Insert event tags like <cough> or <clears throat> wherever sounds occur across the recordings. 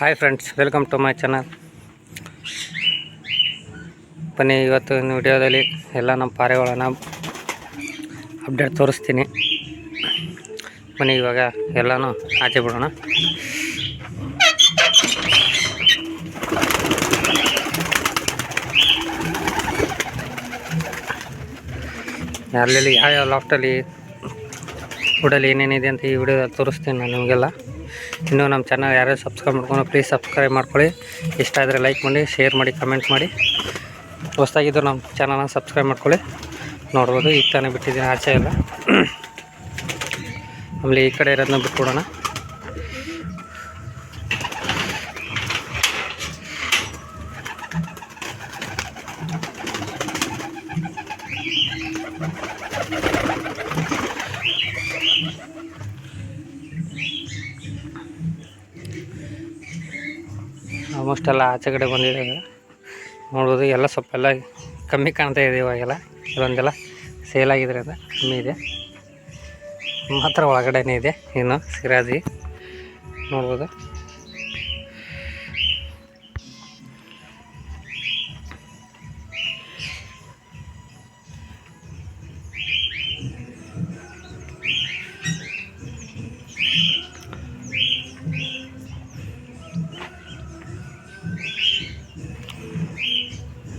Hi friends welcome to my channel ಬನ್ನಿ, ಇವತ್ತು ವಿಡಿಯೋದಲ್ಲಿ ಎಲ್ಲ ನಮ್ಮ ಪಾರೆಗಳನ್ನು ಅಪ್ಡೇಟ್ ತೋರಿಸ್ತೀನಿ. ಬನ್ನಿ, ಇವಾಗ ಎಲ್ಲನೂ ಆಚೆ ಬಿಡೋಣ. ಅಲ್ಲೆಲ್ಲಿ ಯಾವ್ಯಾವ ಲಾಫ್ಟಲ್ಲಿ ವುಡಲ್ಲಿ ಏನೇನಿದೆ ಅಂತ ಈ ವಿಡಿಯೋದಲ್ಲಿ ತೋರಿಸ್ತೀನಿ ನಾನು ನಿಮಗೆಲ್ಲ. ಇನ್ನೂ ನಮ್ಮ ಚಾನಲ್ ಯಾರ್ಯಾರು ಸಬ್ಸ್ಕ್ರೈಬ್ ಮಾಡ್ಕೊಂಡು ಪ್ಲೀಸ್ ಸಬ್ಸ್ಕ್ರೈಬ್ ಮಾಡ್ಕೊಳ್ಳಿ. ಇಷ್ಟ ಆದರೆ ಲೈಕ್ ಮಾಡಿ ಶೇರ್ ಮಾಡಿ ಕಮೆಂಟ್ ಮಾಡಿ. ಹೊಸ್ದಾಗಿದ್ದು ನಮ್ಮ ಚಾನಲ್ನ ಸಬ್ಸ್ಕ್ರೈಬ್ ಮಾಡ್ಕೊಳ್ಳಿ. ನೋಡ್ಬೋದು, ಈಗ ತಾನೇ ಬಿಟ್ಟಿದ್ದೀನಿ, ಆಚೆ ಎಲ್ಲ. <clears throat> ಆಮೇಲೆ ಈ ಕಡೆ ಇರೋದನ್ನ ಬಿಟ್ಬಿಡೋಣ. ಆಲ್ಮೋಸ್ಟ್ ಎಲ್ಲ ಆಚೆ ಕಡೆ ಬಂದಿದೆ ನೋಡ್ಬೋದು ಎಲ್ಲ ಸ್ವಲ್ಪ ಎಲ್ಲ ಕಮ್ಮಿ ಕಾಣ್ತಾ ಇದೆ ಇವಾಗೆಲ್ಲ. ಕೆಲವೊಂದೆಲ್ಲ ಸೇಲ್ ಆಗಿದ್ರಿಂದ ಕಮ್ಮಿ ಇದೆ. ಮಾತ್ರ ಒಳಗಡೆನೇ ಇದೆ. ಇನ್ನು ಸಿರಾಜಿ ನೋಡ್ಬೋದು.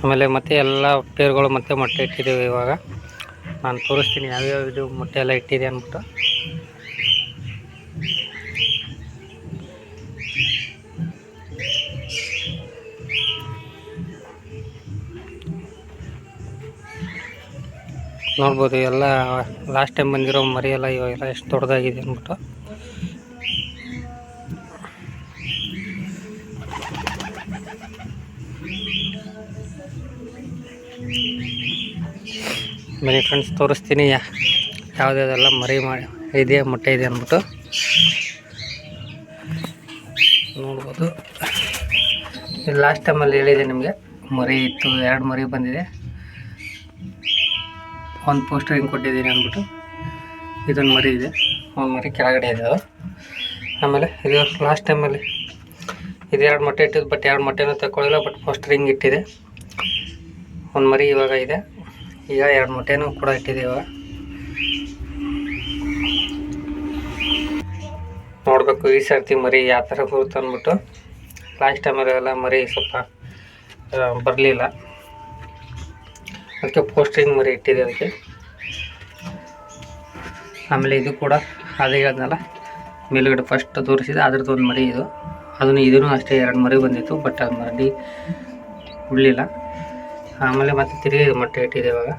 ಆಮೇಲೆ ಮತ್ತೆ ಎಲ್ಲ ಪೇರುಗಳು ಮತ್ತೆ ಮೊಟ್ಟೆ ಇಟ್ಟಿದ್ದೇವೆ ಇವಾಗ. ನಾನು ತೋರಿಸ್ತೀನಿ ಯಾವ್ಯಾವ ಇದು ಮೊಟ್ಟೆ ಎಲ್ಲ ಇಟ್ಟಿದೆ ಅಂದ್ಬಿಟ್ಟು. ನೋಡ್ಬೋದು, ಎಲ್ಲ ಲಾಸ್ಟ್ ಟೈಮ್ ಬಂದಿರೋ ಮರಿ ಎಲ್ಲ ಇವಾಗೆಲ್ಲ ಎಷ್ಟು ದೊಡ್ಡದಾಗಿದೆ ಅಂದ್ಬಿಟ್ಟು. ಬನ್ನಿ ಫ್ರೆಂಡ್ಸ್ ತೋರಿಸ್ತೀನಿ. ಯಾವುದ್ಯಾವ್ದೆಲ್ಲ ಮರಿ ಮಾಡಿ ಇದೆ, ಮೊಟ್ಟೆ ಇದೆ ಅಂದ್ಬಿಟ್ಟು. ನೋಡ್ಬೋದು. ಲಾಸ್ಟ್ ಟೈಮಲ್ಲಿ ಹೇಳಿದೆ ನಿಮಗೆ. ಮರಿ ಇತ್ತು, ಎರಡು ಮರಿ ಬಂದಿದೆ. ಒಂದು ಪೋಸ್ಟರ್ ಹಿಂಗೆ ಕೊಟ್ಟಿದ್ದೀನಿ ಅಂದ್ಬಿಟ್ಟು. ಇದೊಂದು ಮರಿ ಇದೆ. ಒಂದು ಮರಿ ಕೆಳಗಡೆ ಇದೆ ಆಮೇಲೆ ಇದು ಲಾಸ್ಟ್ ಟೈಮಲ್ಲಿ ಇದು ಎರಡು ಮೊಟ್ಟೆ ಇಟ್ಟಿದ್ದು ಬಟ್ ಎರಡು ಮೊಟ್ಟೆನೂ ತಗೊಳ್ಳಿಲ್ಲ ಬಟ್ ಫಸ್ಟ್ ರಿಂಗ್ ಇಟ್ಟಿದೆ. ಒಂದು ಮರಿ ಇವಾಗ ಇದೆ. ಈಗ ಎರಡು ಮೊಟ್ಟೆನೂ ಕೂಡ ಇಟ್ಟಿದೆ ಇವಾಗ. ನೋಡಬೇಕು ಈ ಸರ್ತಿ ಮರಿ ಯಾವ ಥರ ಬರುತ್ತೆ ಅಂದ್ಬಿಟ್ಟು. ಲಾಸ್ಟ್ ಟೈಮಲ್ಲೆಲ್ಲ ಮರಿ ಸ್ವಲ್ಪ ಬರಲಿಲ್ಲ. ಅದಕ್ಕೆ ಪೋಸ್ಟಿಂಗ್ ಮರಿ ಇಟ್ಟಿದೆ ಅದಕ್ಕೆ. ಆಮೇಲೆ ಇದು ಕೂಡ ಅದೇ ಹೇಳಿದ್ನಲ್ಲ, ಮೇಲುಗಡೆ ಫಸ್ಟ್ ತೋರಿಸಿದೆ ಅದ್ರದ್ದು ಒಂದು ಮರಿ ಇದು. ಅದನ್ನು ಇದೂ ಅಷ್ಟೇ ಎರಡು ಮರಿ ಬಂದಿತ್ತು ಬಟ್ ಅದು ಮರಿ ಉಳ್ಳಿಲ್ಲ. ಆಮೇಲೆ ಮತ್ತೆ ತಿರುಗಿ ಮೊಟ್ಟೆ ಇಟ್ಟಿದೆ ಇವಾಗ.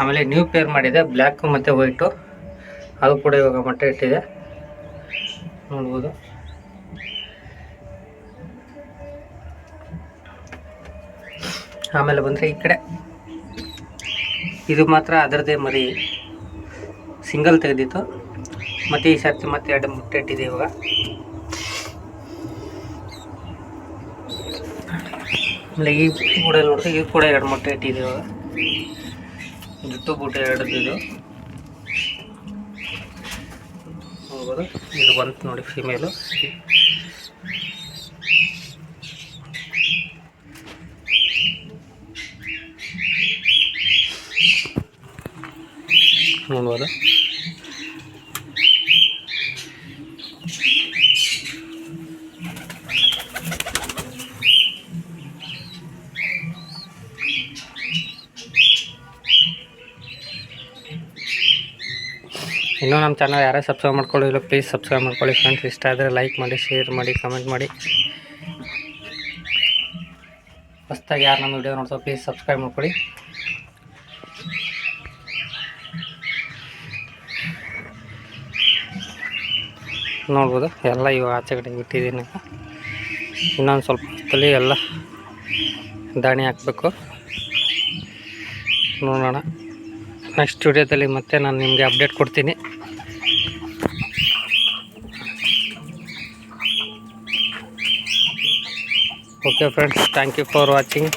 ಆಮೇಲೆ ನ್ಯೂ ಪೇರ್ ಮಾಡಿದೆ ಬ್ಲ್ಯಾಕು ಮತ್ತು ವೈಟು ಅದು ಕೂಡ ಇವಾಗ ಮೊಟ್ಟೆ ಇಟ್ಟಿದೆ. ನೋಡ್ಬೋದು. ಆಮೇಲೆ ಬಂದರೆ ಈ ಕಡೆ. ಇದು ಮಾತ್ರ ಅದರದೇ ಮರಿ. ಸಿಂಗಲ್ ತೆಗೆದಿತ್ತು. ಮತ್ತು ಈ ಸರ್ತಿ ಮತ್ತೆ ಎರಡು ಮೊಟ್ಟೆ ಇಟ್ಟಿದೆ ಇವಾಗ. ಆಮೇಲೆ ಈ ಕೂಡ ನೋಡಿದ್ರೆ ಈ ಕೂಡ ಎರಡು ಮೊಟ್ಟೆ ಇಟ್ಟಿದ್ದೀವಿ ಜುಟ್ಟು ಬೂಟೆ ಎರಡು ಇದು. ನೋಡ್ಬೋದು, ಇದು ಬಂತು ನೋಡಿ ಫಿಮೇಲು ನೋಡ್ಬೋದು. ಇನ್ನೂ ನಮ್ಮ ಚಾನಲ್ ಯಾರೇ ಸಬ್ಸ್ಕ್ರೈಬ್ ಮಾಡ್ಕೊಳ್ಳಿಲ್ಲ ಪ್ಲೀಸ್ ಸಬ್ಸ್ಕ್ರೈಬ್ ಮಾಡ್ಕೊಳ್ಳಿ ಫ್ರೆಂಡ್ಸ್ ಇಷ್ಟ ಆದರೆ ಲೈಕ್ ಮಾಡಿ ಶೇರ್ ಮಾಡಿ ಕಮೆಂಟ್ ಮಾಡಿ. ಹೊಸ್ದಾಗಿ ಯಾರು ನಮ್ಮ ವಿಡಿಯೋ ನೋಡ್ತಾರೆ ಪ್ಲೀಸ್ ಸಬ್ಸ್ಕ್ರೈಬ್ ಮಾಡ್ಕೊಳ್ಳಿ. ನೋಡ್ಬೋದು, ಎಲ್ಲ ಇವಾಗ ಆಚೆ ಕಡೆ ಬಿಟ್ಟಿದ್ದೀನಿ ಇನ್ನೊಂದು ಸ್ವಲ್ಪ ಹೊತ್ತಲ್ಲಿ ಎಲ್ಲ ದಾಣಿ ಹಾಕಬೇಕು. ನೋಡೋಣ. ನೆಕ್ಸ್ಟ್ ವಿಡಿಯೋದಲ್ಲಿ ಮತ್ತೆ ನಾನು ನಿಮಗೆ ಅಪ್ಡೇಟ್ ಕೊಡ್ತೀನಿ. okay friends thank you for watching